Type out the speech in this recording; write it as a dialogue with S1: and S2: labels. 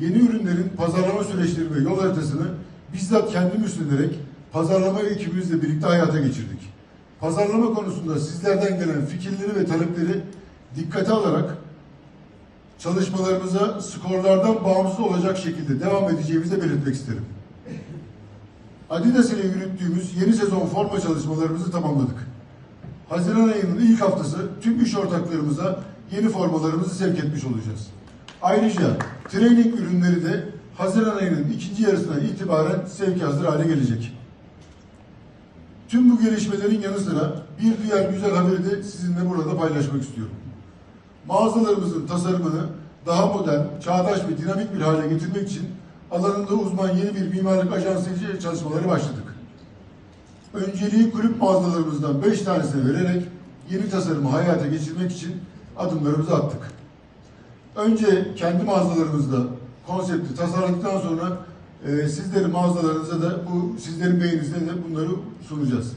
S1: yeni ürünlerin pazarlama süreçleri ve yol haritasını bizzat kendim üstlenerek pazarlama ekibimizle birlikte hayata geçirdik. Pazarlama konusunda sizlerden gelen fikirleri ve talepleri dikkate alarak çalışmalarımıza skorlardan bağımsız olacak şekilde devam edeceğimizi de belirtmek isterim. Adidas ile yürüttüğümüz yeni sezon forma çalışmalarımızı tamamladık. Haziran ayının ilk haftası tüm iş ortaklarımıza yeni formalarımızı sevk etmiş olacağız. Ayrıca training ürünleri de Haziran ayının ikinci yarısına itibaren sevki hazır hale gelecek. Tüm bu gelişmelerin yanı sıra bir diğer güzel haberi de sizinle burada paylaşmak istiyorum. Mağazalarımızın tasarımını daha modern, çağdaş ve dinamik bir hale getirmek için alanında uzman yeni bir mimarlık ajansı ile çalışmaları başladık. Önceliği kulüp mağazalarımızdan 5 tanesine vererek yeni tasarımı hayata geçirmek için adımlarımızı attık. Önce kendi mağazalarımızda konsepti tasarladıktan sonra e, sizlerin mağazalarınıza da bu sizlerin beğeninizde de bunları sunacağız.